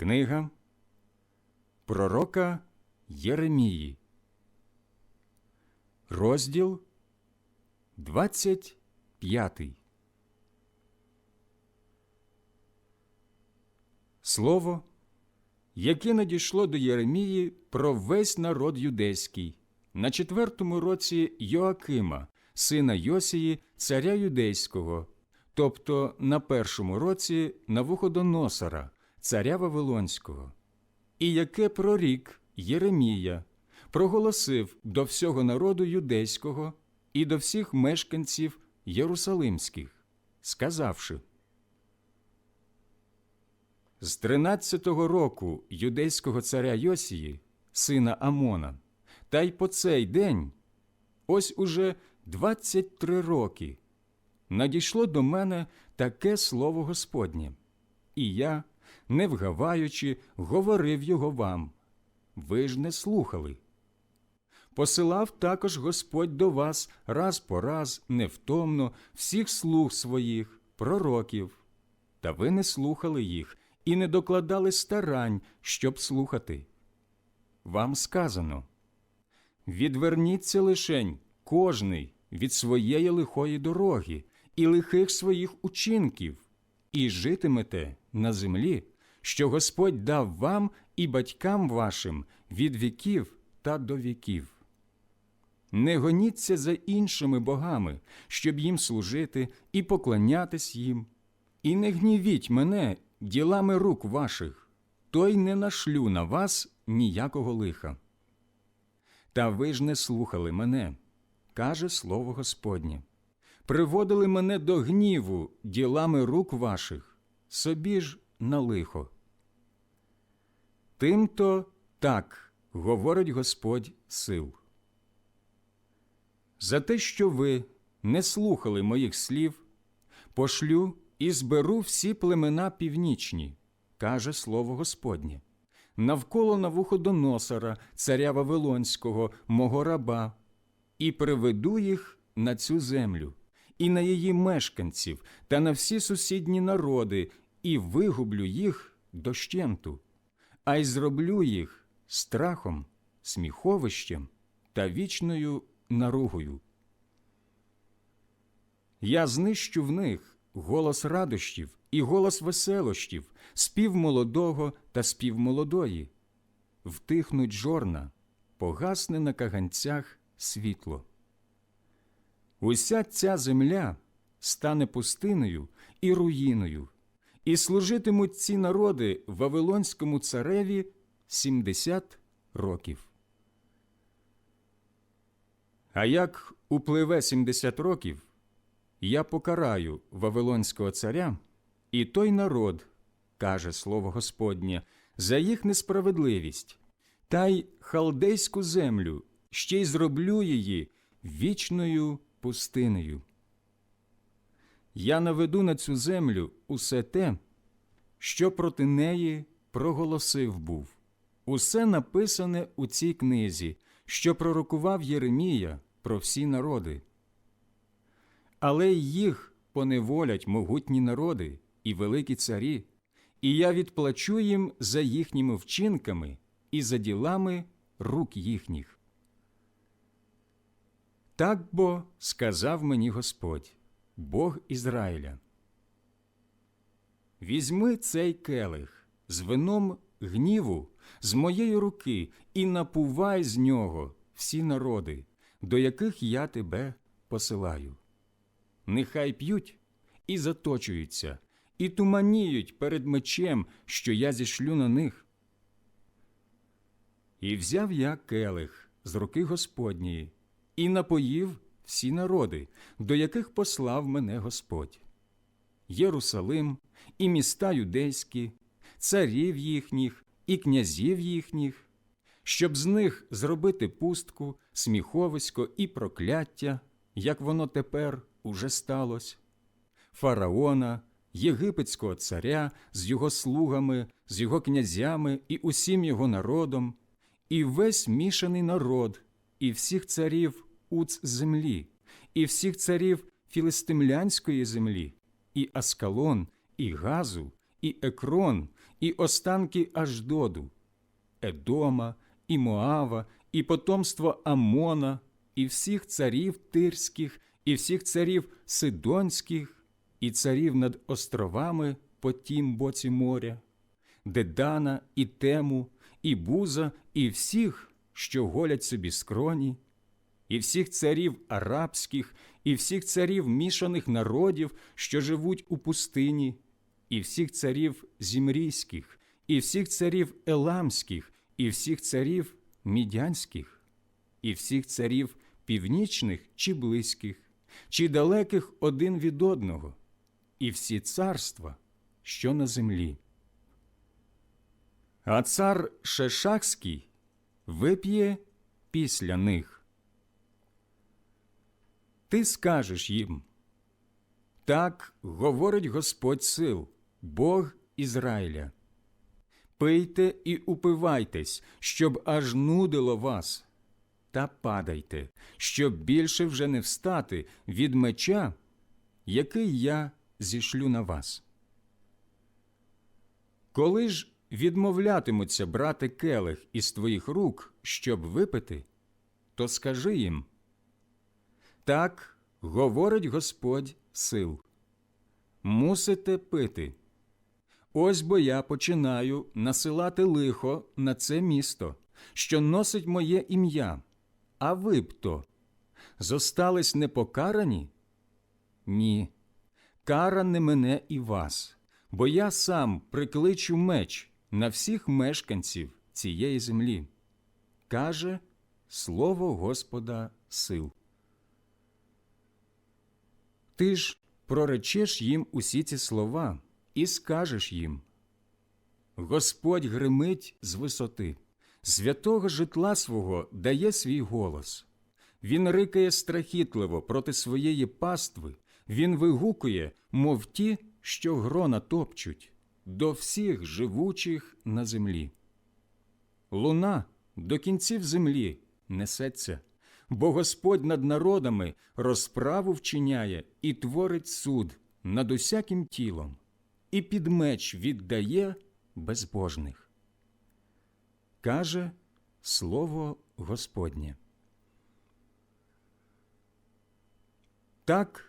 Книга Пророка Єремії, розділ 25. Слово, яке надійшло до Єремії про весь народ юдейський. На четвертому році Йоакима, сина Йосії, царя юдейського, тобто на першому році Навуходоносора, царя Вавилонського, і яке прорік Єремія проголосив до всього народу юдейського і до всіх мешканців Єрусалимських, сказавши з тринадцятого року юдейського царя Йосії, сина Амона, та й по цей день, ось уже двадцять три роки, надійшло до мене таке слово Господнє, і я, не вгаваючи, говорив його вам. Ви ж не слухали. Посилав також Господь до вас раз по раз невтомно всіх слуг своїх, пророків, та ви не слухали їх і не докладали старань, щоб слухати. Вам сказано відверніться лишень кожний від своєї лихої дороги і лихих своїх учинків, і житимете на землі, що Господь дав вам і батькам вашим від віків та до віків. Не гоніться за іншими богами, щоб їм служити і поклонятись їм, і не гнівіть мене ділами рук ваших, то й не нашлю на вас ніякого лиха. Та ви ж не слухали мене, каже слово Господнє. Приводили мене до гніву ділами рук ваших, собі ж на лихо. Тимто так говорить Господь сил. За те, що ви не слухали моїх слів, пошлю і зберу всі племена північні, каже слово Господнє, навколо Навуходоносора, царя Вавилонського, мого раба, і приведу їх на цю землю, і на її мешканців, та на всі сусідні народи, і вигублю їх дощенту, а й зроблю їх страхом, сміховищем та вічною наругою. Я знищу в них голос радощів і голос веселощів, спів молодого та спів молодої. Втихнуть жорна, погасне на каганцях світло. Уся ця земля стане пустиною і руїною, і служитимуть ці народи Вавилонському цареві сімдесят років. А як upливе сімдесят років, я покараю Вавилонського царя і той народ, каже слово Господнє, за їх несправедливість, та й халдейську землю ще й зроблю її вічною пустинею. Я наведу на цю землю усе те, що проти неї проголосив був, усе написане у цій книзі, що пророкував Єремія про всі народи. Але їх поневолять могутні народи і великі царі, і я відплачу їм за їхніми вчинками і за ділами рук їхніх. Так бо сказав мені Господь, Бог Ізраїля. Візьми цей келих з вином гніву з моєї руки і напувай з нього всі народи, до яких я тебе посилаю. Нехай п'ють і заточуються, і туманіють перед мечем, що я зішлю на них. І взяв я келих з руки Господньої і напоїв всі народи, до яких послав мене Господь. Єрусалим, і міста юдейські, царів їхніх, і князів їхніх, щоб з них зробити пустку, сміховисько і прокляття, як воно тепер уже сталося, фараона, єгипетського царя з його слугами, з його князями і усім його народом, і весь мішаний народ, і всіх царів уц землі, і всіх царів філистимлянської землі, і Аскалон, і Газу, і Екрон, і останки Аждоду, Едома, і Моава, і потомство Амона, і всіх царів тирських, і всіх царів Сидонських, і царів над островами по тім боці моря, Дедана, і Тему, і Буза, і всіх, що голять собі скроні, і всіх царів арабських, і всіх царів мішаних народів, що живуть у пустині, і всіх царів зімрійських, і всіх царів еламських, і всіх царів мідянських, і всіх царів північних чи близьких, чи далеких один від одного, і всі царства, що на землі. А цар Шешахський вип'є після них. Ти скажеш їм так говорить Господь сил, Бог Ізраїля. Пийте і упивайтесь, щоб аж нудило вас, та падайте, щоб більше вже не встати від меча, який я зішлю на вас. Коли ж відмовлятимуться брати келих із твоїх рук, щоб випити, то скажи їм так говорить Господь сил. Мусите пити. Ось бо я починаю насилати лихо на це місто, що носить моє ім'я. А ви б то зостались непокарані? Ні. Кара не мене і вас, бо я сам прикличу меч на всіх мешканців цієї землі. Каже слово Господа сил. Ти ж проречеш їм усі ці слова і скажеш їм Господь гримить з висоти, святого житла свого дає свій голос. Він рикає страхітливо проти своєї пастви, він вигукує, мов ті, що грона топчуть, до всіх живучих на землі. Луна до кінців землі несеться, бо Господь над народами розправу вчиняє і творить суд над усяким тілом, і під меч віддає безбожних. Каже Слово Господнє. Так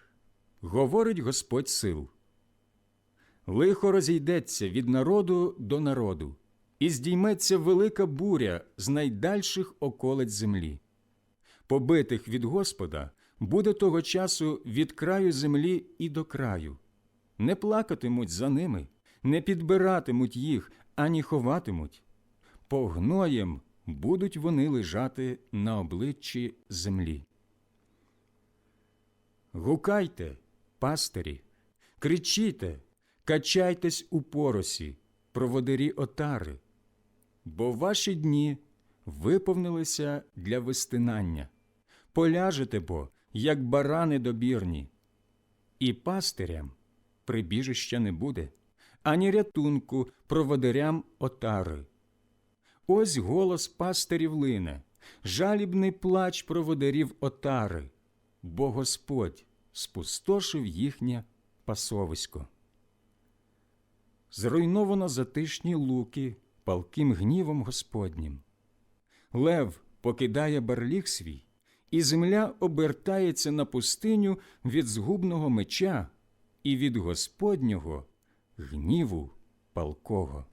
говорить Господь сил. Лихо розійдеться від народу до народу, і здійметься велика буря з найдальших околиць землі. Побитих від Господа буде того часу від краю землі і до краю. Не плакатимуть за ними, не підбиратимуть їх, ані ховатимуть. Погноєм будуть вони лежати на обличчі землі. Гукайте, пастирі, кричіте, качайтесь у поросі, проводирі отари, бо ваші дні виповнилися для вистинання. Поляжете бо, як барани добірні, і пастирям прибіжища не буде, ані рятунку проводирям отари. Ось голос пастирів лине, жалібний плач проводирів отари, бо Господь спустошив їхнє пасовисько. Зруйновано затишні луки палким гнівом Господнім. Лев покидає барліг свій, і земля обертається на пустиню від згубного меча і від Господнього гніву палкого.